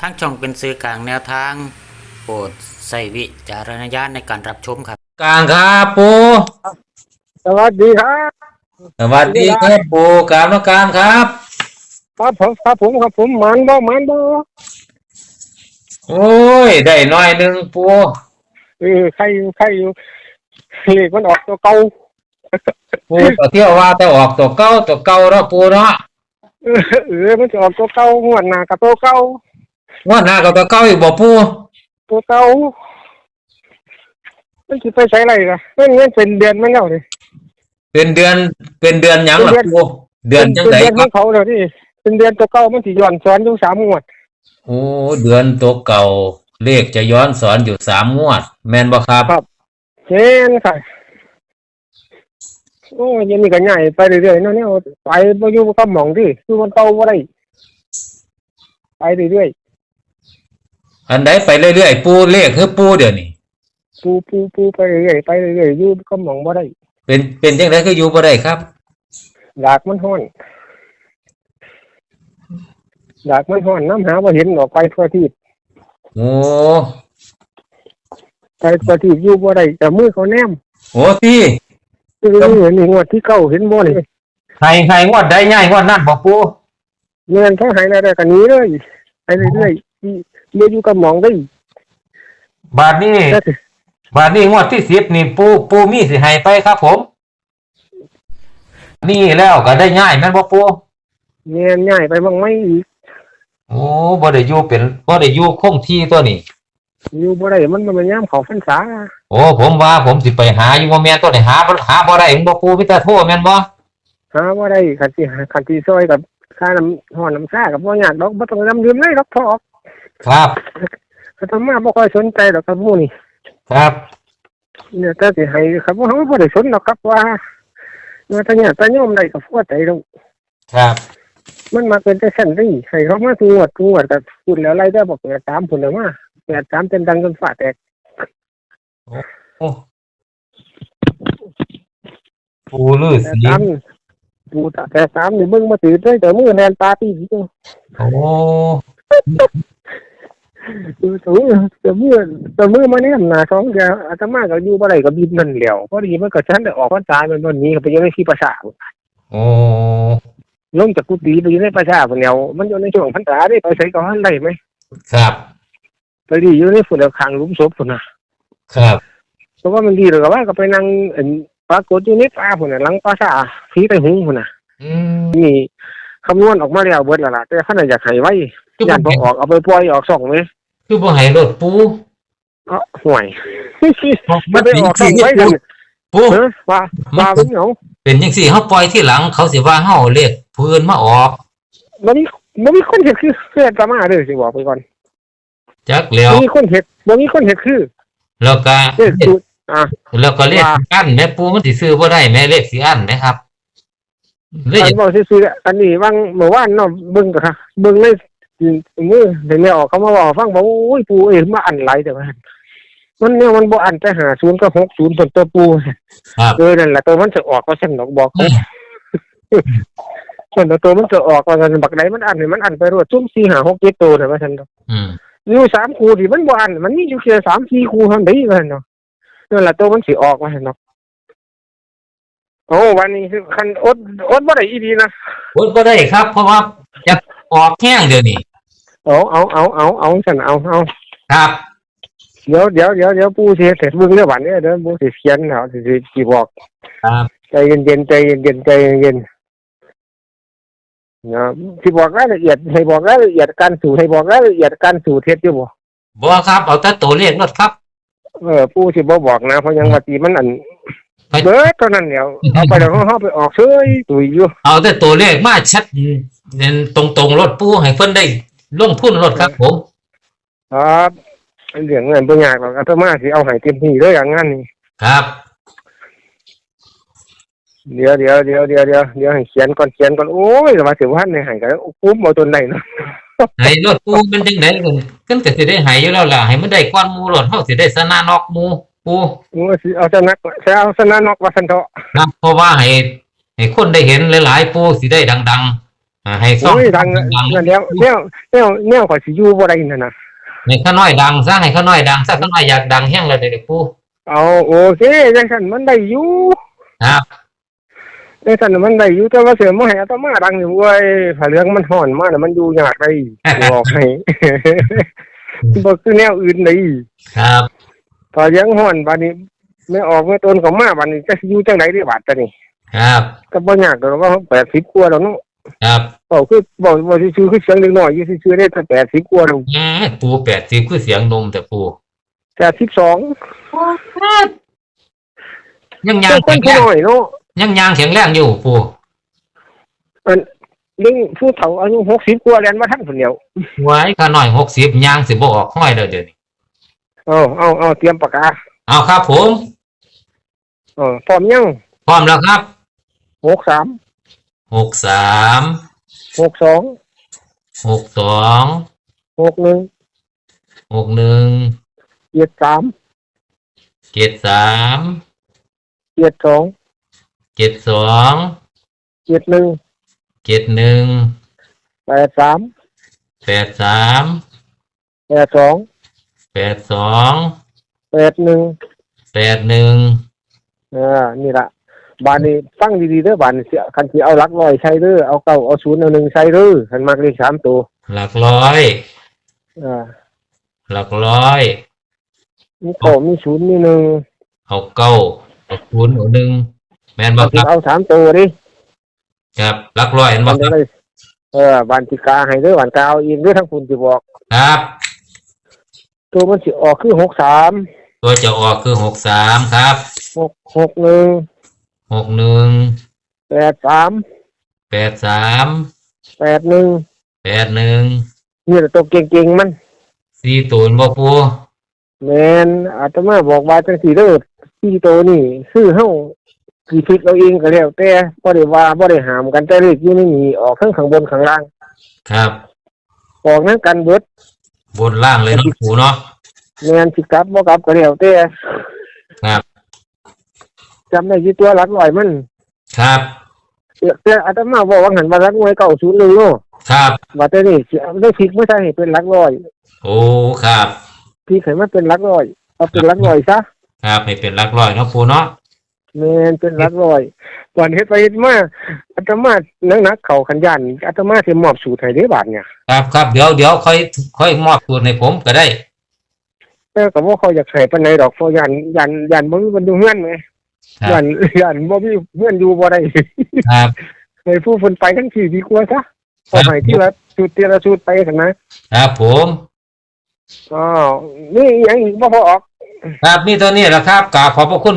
ทั้งช่องเป็นสื่อกลางแนวทาง โปรดใส่วิจารณญาณในการรับชมครับ กลางครับปูสวัสดีครับ สวัสดีครับปูกรารมาการครับ ครับผมครับผมครับผมหมันบ่หมันบ่โอ้ย ได้หน้อยหนึ่งปูเออใครอยู่ใครอยู่เลขมันออกตัวเก่าปูก็เที่ยวว่าแต่ออกตัวเก้าตัวเก้าแล้วปูเนาะเออเออมันจะออกตัวเก่างวดหน้ากับตัวเก่า ว่าหน้ากับตัวเก้าอีกบ่ปูตัวเก่าไม่คิดไปใช้อะไรกันมันเงินเป็นเดือนมันแล้วดิเป็นเดือนเป็นเดือนหยังล่ะเป็นเดือนปูเดือนจังเป็นไดเดือนคขรัอบงเขาแล้วที่เป็นเดือนตัวเก่ามันสิย้อนสอนอยู่สามงวดโอ้เดือนตัวเก่าเลขจะย้อนสอนอยู่สามงวด แม่นบ่ครับ เห็นค่ะโอ้ยยังมีกันใหญ่ไปเรื่อยๆเนาะเนี่ยไปบ่อยู่ก็หมองที่คือมันเก่าบ่ได้ไปเรื่อยๆ อันใดไปเรื่อยๆปูเลขคือปูเดี๋ยวนี้ปูปูปูไปเรื่อยๆไปเรื่อยๆอยู่ก็มองบ่ได้ เป็นเป็นจังไดคืออยู่บ่ได้ครับดากมันห้อนดากมันห้อนน้ำหาบ่เห็นออกไปทั่วที่โอ้ไปทั่วที่อยู่บ่ได้แต่มือเขาแนมโหที่คือนี่นี่งวดที่เก้าเห็นบ่นี่ใครใครงวดได้ง่ายงวดนั่นบ่ปูเงินเขาหายแล้วก็หนีเลยไปเรื่อยๆ ที่เมื่ออยู่ก็มองได้บาทนี้แต่สิบาทนี้งวดที่สิบนี่ปูปูมีสิให้ไปครับ ผม นี่แล้วก็ได้ง่ายแม่นบ่ปูเงินง่ายไปบ้างไหม่อีกโอ้บ่ได้อยู่เป็นบ่ได้อยู่คงที่ตัวนี้อยู่บ่ได้มันมันยามเขาพรรษาโอ้ผมว่าผมสิไปหาอยู่ว่าแม่นตัวนี้หาบ่หาบ่ได้ผมบ่ปูพี่ตาโทแม่นบ่หาบ่ได้คันที่คันที่ซอยกับค่าน้ำห้อนน้ำซ่ากับบ่ยากดอกบ่ต้องนำดื่มเลยดอกทอก ครับก็ทำมาบ่ค่อยสนใจดอกครับหมู่นี่ครับเนี่ยแต่สิให้ครับว่าเขาไม่ได้สนหรอกครับว่าเมื่อตาเนี่ยตาโยมได้กับพวกใจเราครับ มันมาเป็นแต่สั้นที่ให้เขามาตัวดตัวดกับคุณแล้วไล่ได้บอกแปดสามผลเลยว่าแปดสามเต็มดังจนฝาแตกโอ้ปูลือแปดสีสามปูตาแปดสามนี่มึงมาถือด้วยแต่มือแนนปาร์ตี้จังโอ้ คือถือแต่มือแต่มือมาเนี่ยหนาสองแกอาตมาก็อยู่บ่ได้ก็บินนั่นเหลียวพอดีมันก็ฉันได้ออกพรรษาเป็นวันนี้ก็ไปยังในที่ประสาทโอ้ลงจากกุฏิไปอยู่ในประสาทคนเดียวมันอยู่ในช่วงพรรษาได้ไปใช้ก่อนได้ไหมครับไปดีอยู่ในฝุ่นแล้วคางหลุมศพฝุ่นนะครับเพราะว่ามันดีเลยก็ว่าก็ไปนั่งเอ็นปรากฏอยู่ในป่าฝุ่นน่ะหลังป่าสาผีไปหุงฝุ่นน่ะอืมนี่คำนวณออกมาแล้วเบิดแล้วล่ะแต่ขนาดอยากให้ไว้คือยันบ่บ่ออกเอาไปปล่อยออกส่องไหม คือบ่ให้รถปูเอ้าห่วยมัมันนไปออกส่องไว้กันปูเออว่าว่ามันเหนียวเป็นจังซี่เฮาปล่อยที่หลัง เขาสิว่าเฮาเลขผู้อื่นมาออกมันมีมันมีคนเห็ดคือเพื่อนจะมาเด้อสิบอกไปก่อนจักแล้วมันมีคนเห็ดมันมีคนเห็ดคือแล้วก็เด้อสูตรอะ แล้วก็เลขว่าสิอันแม่ปูมันสิซื้อบ่ได้แม่เลขสิอันนะครับเลขอันบอกซื่อๆอันนี้ว่างเมื่อวานเนาะเบิ่งก็ค่ะเบิ่งใน มือเดี๋ยวไม่ออกเขามาบอกฟังบอกโอ้ยปูเอ้ยมาอันไรแต่ว่ามันเนี่ยมันบ่อันแต่หาศูนย์กับหกศูนย์ส่วนตัวปูครับเออนั่นแหละตัวมันจะออกก็ฉันดอกบอกเขาส่วนตัวมันจะออกว่าฉันบักไหนมันอันนี่มันอันไปรวดซุ่มสี่หาหกเจ็ดตัวนะว่าฉันดอกอืมอยู่สามคูที่มันบ่อันมันมีอยู่แค่สามสี่คูเท่านั้นว่าฉันดอกนั่นแหละตัวมันสิออกว่าฉันดอกโอ้วันนี้คือคันอดอดบ่ได้อีดีนะโอ้ยบ่ได้ครับ เพราะว่าจะออกแห้งเดี๋ยวนี้ เอาเอาเอาเอาเอาฉันเอาเอาครับเดี๋ยวเดี๋ยวเดี๋ยวเดี๋ยวปูเสียเสร็จเบิ่งเรื่องวันนี้เดี๋ยวปูสิเขียนเอาสิสิสิบอกครับใจเย็นเย็นๆใจเย็นเย็นๆใจเย็นๆนะสิบอกรายละเอียดให้บอกรายละเอียดการสูตรให้บอกรายละเอียดการสูตรเท็จอยู่บ่บ่ครับเอาแต่ตัวเลขนดครับเออปูสิบ่บอกนะเพราะยังว่าตีมันอันไปเบิดเท่านั้นเดียวเอาไปแล้วเฮาไปออกเฉยตุยอยู่เอาแต่ตัวเลขมาชัดเน้นตรงๆรถปูให้เพิ่นได้ ลงทุนรถครับผมครับเรื่องเงินบ่ยากหรอกอาตมาสิเอาให้เต็มที่เลยอย่างงั้นนี่ครับ เดี๋ยวเดี๋ยวเดี๋ยวเดี๋ยวเดี๋ยวเดี๋ยวให้เขียนก่อนเขียนก่อนโอ้ยว่าสิว่าในให้ก็คุ้มเอาตัวไหนเนาะให้รถปูเป็นจังได๋กันเพิ่นก็สิได้ให้อยู่แล้วล่ะให้มันได้ก่อนหมู่รถเฮาสิได้ชนะนอกหมู่ปูโอ้ยสิเอาชนะสิเอาชนะนอกว่าซั่นเถาะครับเพราะว่าให้ให้คนได้เห็นหลายๆปูสิได้ดัง ๆ อ่าให้ซ่องโอ้ยดังดังนั่นแล้วแนวแนวแนวข่อยสิอยู่บ่ได้นั่นน่ะให้ข้าน้อยดังซะให้ข้าน้อยดังซะข้าน้อยอยากดังแห้งเลยเด็กปูเอาโอเคจังซั่นมันได้อยู่ครับจังซั่นมันได้อยู่แต่ว่าเสือมาให้อาตมาดังนี่โว้ยผ้าเหลืองมันฮ้อนมาน่ะมันอยู่ยากได้บอกให้บ่คือแนวอื่นเลยครับพอเลี้ยงฮ้อนบัดนี้ไม่ออกไม่ต้นเขามาบัดนี้จะสิอยู่จังได๋เด้บาดตะนี่ครับก็บ่ยากดอกว่า80กว่าแล้วเนาะ ครับบอกคือบอกบ่ซื่อๆคือเสียงเล็กน้อยอยู่ซื่อๆได้แต่80กว่าแล้วแหมปูแปดสิบคือเสียงนมแต่ปู82ยังยาเป็งนคแข็นงผู้แรงน้อยเนาะยังยางแข็งแรงอยู่ปูลิงผู้เฒ่าอายุ60กว่าแล้วมาทันพุ่นเดียวไว้ข้าน้อยหกสิบยางสิบ่ออกห้อยเลยเดี๋ยวนี้เอาเอาเอาเตรียมปากกาเอาครับผมเออพร้อมยังพร้อมแล้วครับหกสาม หกสามหกสองหกสองหกหนึ่งหกหนึ่งเจ็ดสามเจ็ดสามเจ็ดสองเจ็ดสองเจ็ดหนึ่งเจ็ดหนึ่งแปดสามแปดสามแปดสองแปดสองแปดหนึ่งแปดหนึ่งอ่านี่ละ บานนี้ฟังดีๆเด้อบานนี้เสียคันที่เอาหลักร้อยใช้เด้อเอาเก้าเอาศูนย์เอาหนึ่งใช้เด้อคันมากเลขสามตัวหลักร้อยอ่าหลักร้อย มีเก้ามีศูนย์มีหนึ่งเอาเก้าเอาศูนย์เอาหนึ่งแม่นบ่บางคทีรับเอาสามตัวดิครับหลักร้อยเห็นบ่มันคจะรับได้เออบานติกาให้เด้อบานกาเอาเองเด้อทั้งคุณจะบอก ครับ ตัวมันสิออกคือหกสามตัวจะออกคือหกสามครับหกหกหนึ่ง หกหนึ่งแปดสามแปดสามแปดหนึ่งแปดหนึ่งนี่แหละตัวเก่งๆมันสี่ตูนย์บ่ปูแมนอาตมาบอกว่าจังสีเด้อที่โตนี่ซื้อเฮาสิผิดเอาเองก็แล้วแต่บ่ได้ว่าบ่ได้หามกันแต่เลขอยู่ในนี้ออกทั้งข้างบนข้างล่างครับออกนั้นกันเบิดบนล่างเลยเนาะปูเนาะแม่นสิกลับบ่กลับก็แล้วแต่ครับ จำได้ที่ตัวหลักร้อยมันครับ แต่อาตมาบอกว่าหันมารักหน่วยเก่าศูนย์หนึ่งเนาะครับว่าแต่นี่สิเอาได้ผิดไม่ใช่ให้เป็นหลักร้อย โอ้ครับพี่ให้มันเป็นหลักร้อยเอาเป็นหลักร้อยซะครับให้เป็นหลักร้อยเนาะปูเนาะแม่นเป็นหลักร้อยก่อนเฮ็ดไปเฮ็ดมาอาตมานักๆเข้าขันยันอาตมาสิมอบสูตรให้เด้บาดเนี่ยครับครับเดี๋ยวเดี๋ยวค่อยค่อยมอบตัวให้ผมก็ได้แต่ก็บ่เขาอยากให้ปานใดดอกเพราะยันยันยันบ่มีคนอยู่เฮือนไหม ครับยันยันบ่มีเฮือนอยู่บ่ได้ ครับให้ผู้คนไปทั้งที่ดีกว่าซะเอาให้ที่ละสูตรเตียละสูตรไปกันนะครับผม อ๋อนี่อีหยังอีกบ่พอออก ครับนี่ตัวนี้แหละครับกราบขอบพระคุณ